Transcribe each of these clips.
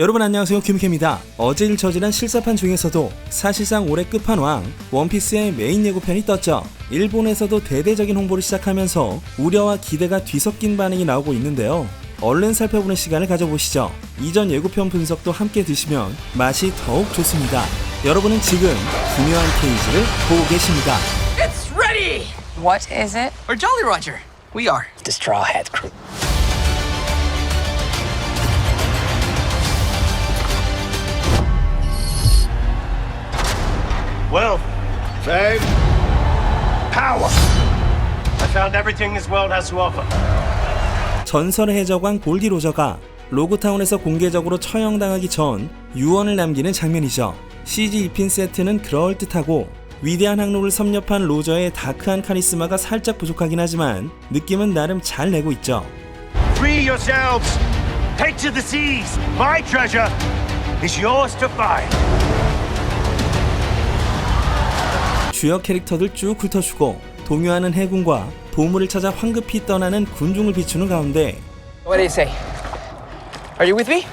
여러분 안녕하세요 김캠입니다. 어제 일처지난 실사판 중에서도 사실상 올해 끝판왕 원피스의 메인 예고편이 떴죠. 일본에서도 대대적인 홍보를 시작하면서 우려와 기대가 뒤섞인 반응이 나오고 있는데요. 얼른 살펴보는 시간을 가져보시죠. 이전 예고편 분석도 함께 드시면 맛이 더욱 좋습니다. 여러분은 지금 기묘한 케이지를 보고 계십니다. It's ready! What is it? Or Jolly Roger. We are. The Straw Hat Crew. Wealth, fame, power. I found everything this world has to offer. 전설의 해적왕 골디 로저가 로그타운에서 공개적으로 처형당하기 전 유언을 남기는 장면이죠. CG 입힌 세트는 그럴듯하고 위대한 항로를 섭렵한 로저의 다크한 카리스마가 살짝 부족하긴 하지만 느낌은 나름 잘 내고 있죠. Free yourselves. Take to the seas. My treasure is yours to find. 주역 캐릭터들 쭉 훑어주고 동요하는 해군과 보물을 찾아 황급히 떠나는 군중을 비추는 가운데 What do you say? Are you with me?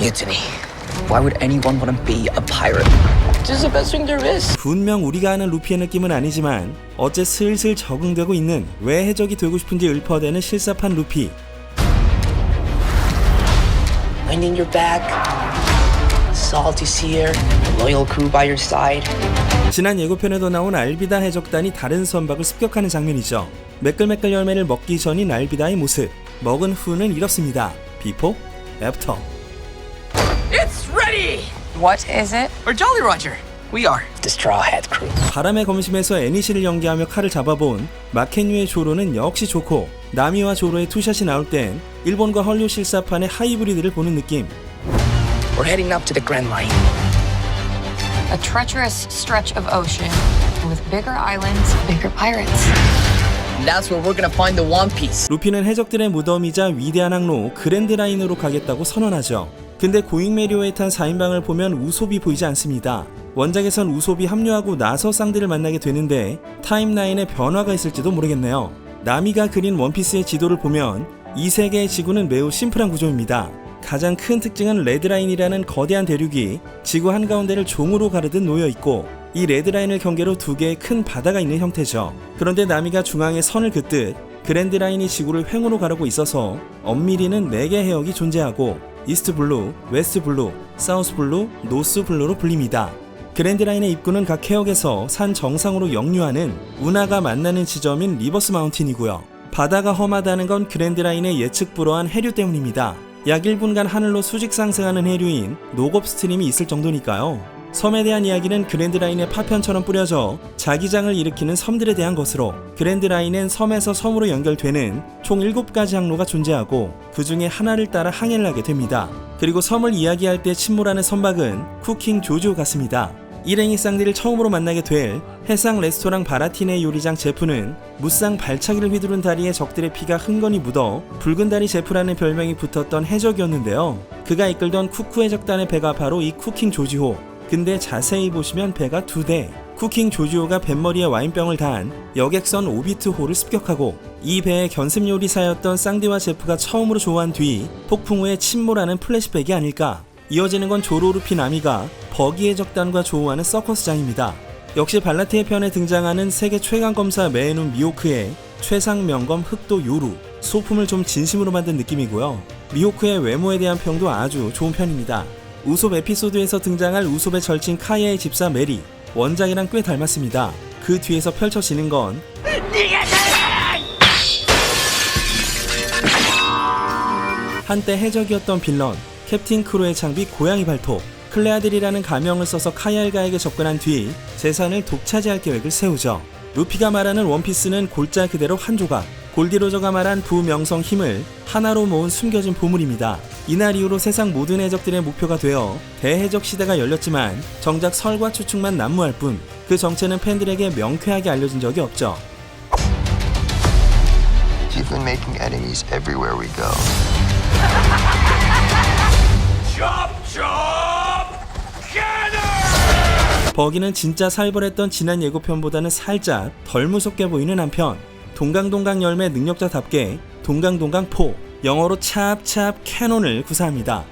Mutiny. Why would anyone want to be a pirate? This is the best thing there is. 분명 우리가 아는 루피의 느낌은 아니지만 어째 슬슬 적응되고 있는 왜 해적이 되고 싶은지 읊어대는 실사판 루피 Wind in your back, salty seer, loyal crew by your side. 지난 예고편에도 나온 알비다 해적단이 다른 선박을 습격하는 장면이죠. 매끌매끌 열매를 먹기 전인 알비다의 모습. 먹은 후는 이렇습니다. 비포, 애프터. It's ready! What is it? Or Jolly Roger. We are. The Straw Hat Crew. 바람의 검심에서 애니시를 연기하며 칼을 잡아본 마켄유의 조로는 역시 좋고 나미와 조로의 투샷이 나올 땐 일본과 헐리우드 실사판의 하이브리드를 보는 느낌. We're heading up to the Grand Line. A treacherous stretch of ocean with bigger islands, bigger pirates. That's where we're gonna find the One Piece. 루피는 해적들의 무덤이자 위대한 항로 그랜드 라인으로 가겠다고 선언하죠. 근데 고잉 메리오에 탄 4인방을 보면 우솝이 보이지 않습니다. 원작에선 우솝이 합류하고 나서 쌍들을 만나게 되는데 타임라인에 변화가 있을지도 모르겠네요. 나미가 그린 원피스의 지도를 보면 이 세계의 지구는 매우 심플한 구조입니다. 가장 큰 특징은 레드라인이라는 거대한 대륙이 지구 한가운데를 종으로 가르듯 놓여 있고 이 레드라인을 경계로 두 개의 큰 바다가 있는 형태죠. 그런데 나미가 중앙에 선을 긋듯 그랜드 라인이 지구를 횡으로 가르고 있어서 엄밀히는 4개 해역이 존재하고 이스트 블루, 웨스트 블루, 사우스 블루, 노스 블루로 불립니다. 그랜드 라인의 입구는 각 해역에서 산 정상으로 역류하는 운하가 만나는 지점인 리버스 마운틴이고요. 바다가 험하다는 건 그랜드 라인의 예측 불허한 해류 때문입니다. 약 1분간 하늘로 수직 상승하는 해류인 노겁 스트림이 있을 정도니까요. 섬에 대한 이야기는 그랜드 라인의 파편처럼 뿌려져 자기장을 일으키는 섬들에 대한 것으로 그랜드 라인은 섬에서 섬으로 연결되는 총 7가지 항로가 존재하고 그 중에 하나를 따라 항해를 하게 됩니다. 그리고 섬을 이야기할 때 침몰하는 선박은 쿠킹 조지오 같습니다. 일행이 쌍들을 처음으로 만나게 될 해상 레스토랑 바라티네 요리장 제프는 무쌍 발차기를 휘두른 다리에 적들의 피가 흥건히 묻어 붉은 다리 제프라는 별명이 붙었던 해적이었는데요. 그가 이끌던 쿠쿠 해적단의 배가 바로 이 쿠킹 조지호. 근데 자세히 보시면 배가 두 대. 쿠킹 조지호가 뱃머리에 와인병을 단 여객선 오비트 호를 습격하고 이 배의 견습 요리사였던 쌍디와 제프가 처음으로 조화한 뒤 폭풍 후에 침몰하는 플래시백이 아닐까. 이어지는 건 조로루피 나미가 버기의 적단과 조우하는 서커스장입니다. 역시 발라티의 편에 등장하는 세계 최강 검사 메에눈 미호크의 최상 명검 흑도 요루 소품을 좀 진심으로 만든 느낌이고요. 미호크의 외모에 대한 평도 아주 좋은 편입니다. 우솝 에피소드에서 등장할 우솝의 절친 카이의 집사 메리 원작이랑 꽤 닮았습니다. 그 뒤에서 펼쳐지는 건 한때 해적이었던 빌런 캡틴 크로의 장비 고양이 발톱 클레아들이라는 가명을 써서 카이알가에게 접근한 뒤 재산을 독차지할 계획을 세우죠. 루피가 말하는 원피스는 골자 그대로 한 조각 골디로저가 말한 부명성 힘을 하나로 모은 숨겨진 보물입니다. 이날 이후로 세상 모든 해적들의 목표가 되어 대해적 시대가 열렸지만 정작 설과 추측만 난무할 뿐 그 정체는 팬들에게 명쾌하게 알려진 적이 없죠. You've been making enemies everywhere we go. 버기는 진짜 살벌했던 지난 예고편보다는 살짝 덜 무섭게 보이는 한편 동강동강 열매 능력자답게 동강동강 포 영어로 찹찹 캐논을 구사합니다.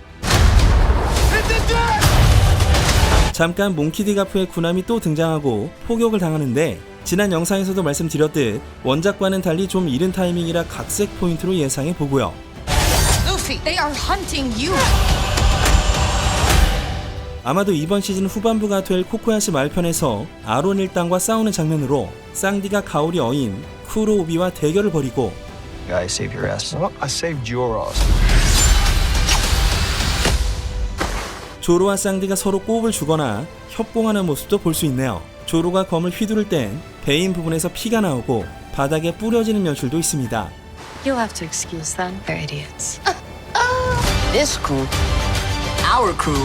잠깐 몽키디 가프의 군함이 또 등장하고 포격을 당하는데 지난 영상에서도 말씀드렸듯 원작과는 달리 좀 이른 타이밍이라 각색 포인트로 예상해 보고요. Luffy, 아마도 이번 시즌 후반부가 될 코코야시 말편에서 아론 일당과 싸우는 장면으로 쌍디가 가오리 어인 쿠로 오비와 대결을 벌이고 Guys, save your ass. Well, I saved your ass. 조로와 쌍디가 서로 꼽을 주거나 협공하는 모습도 볼 수 있네요. 조로가 검을 휘두를 땐 배인 부분에서 피가 나오고 바닥에 뿌려지는 연출도 있습니다. You'll have to excuse them. They're idiots. This crew, our crew,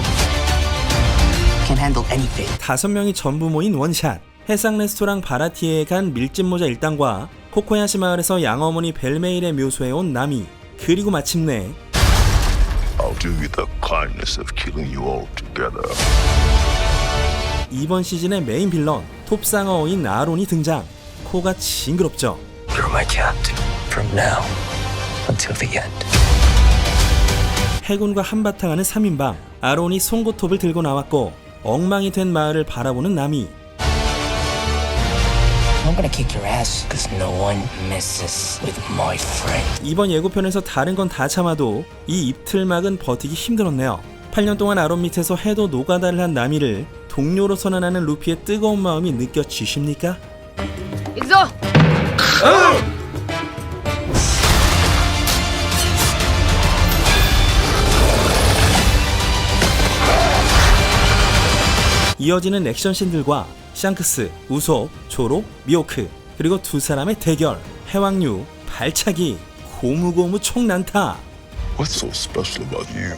can handle anything. 다섯 명이 전부 모인 원샷. 해상 레스토랑 바라티에에 간 밀짚 모자 일당과 코코야시 마을에서 양어머니 벨메일에 묘소해온 나미. 그리고 마침내 I'll do you the kindness of killing you all together. 이번 시즌의 메인 빌런 톱상어인 아론이 등장. 코가 징그럽죠. You're my captain from now until the end. 해군과 한바탕하는 3인방 아론이 송곳톱을 들고 나왔고 엉망이 된 마을을 바라보는 나미 I'm gonna kick your ass because no one messes with my friend. 이번 예고편에서 다른 건 다 참아도 이 입틀막은 버티기 힘들었네요 8년 동안 아론 밑에서 해도 노가다를 한 나미를 동료로 선언하는 루피의 뜨거운 마음이 느껴지십니까? Exo! 이어지는 액션씬들과 샹크스, 우소, 조로, 미오크 그리고 두 사람의 대결 해왕류, 발차기, 고무고무 총난타 What's so special about you?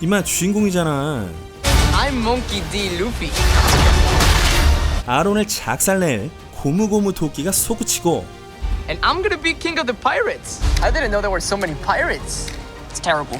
이마 주인공이잖아 I'm Monkey D. Luffy. 아론을 작살낼 고무고무 도끼가 솟구치고 And I'm gonna be king of the pirates. I didn't know there were so many pirates. It's terrible.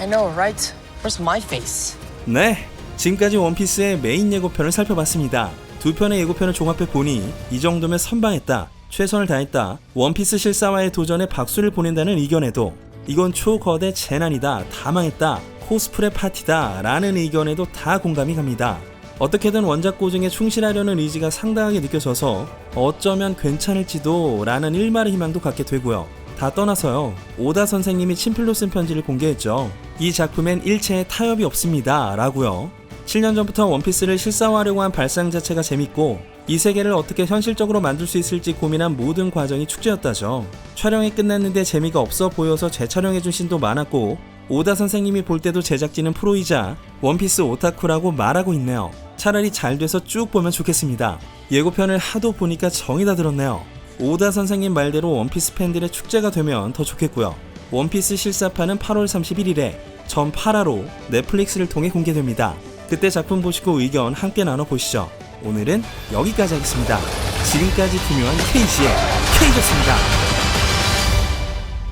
I know, right? Where's my face? 네 지금까지 원피스의 메인 예고편을 살펴봤습니다 두 편의 예고편을 종합해 보니 이 정도면 선방했다 최선을 다했다 원피스 실사와의 도전에 박수를 보낸다는 의견에도 이건 초거대 재난이다 다 망했다 코스프레 파티다 라는 의견에도 다 공감이 갑니다 어떻게든 원작 고증에 충실하려는 의지가 상당하게 느껴져서 어쩌면 괜찮을지도 라는 일말의 희망도 갖게 되고요 다 떠나서요. 오다 선생님이 친필로 쓴 편지를 공개했죠. 이 작품엔 일체의 타협이 없습니다. 라고요. 7년 전부터 원피스를 실사화하려고 한 발상 자체가 재밌고 이 세계를 어떻게 현실적으로 만들 수 있을지 고민한 모든 과정이 축제였다죠. 촬영이 끝났는데 재미가 없어 보여서 재촬영해준 씬도 많았고 오다 선생님이 볼 때도 제작진은 프로이자 원피스 오타쿠라고 말하고 있네요. 차라리 잘 돼서 쭉 보면 좋겠습니다. 예고편을 하도 보니까 정이 다 들었네요. 오다 선생님 말대로 원피스 팬들의 축제가 되면 더 좋겠고요. 원피스 실사판은 8월 31일에 전 8화로 넷플릭스를 통해 공개됩니다. 그때 작품 보시고 의견 함께 나눠보시죠. 오늘은 여기까지 하겠습니다. 지금까지 구묘한 KG의 K였습니다.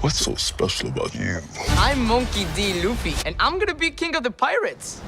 What's so special about you? I'm Monkey D. Luffy. And I'm gonna be king of the pirates.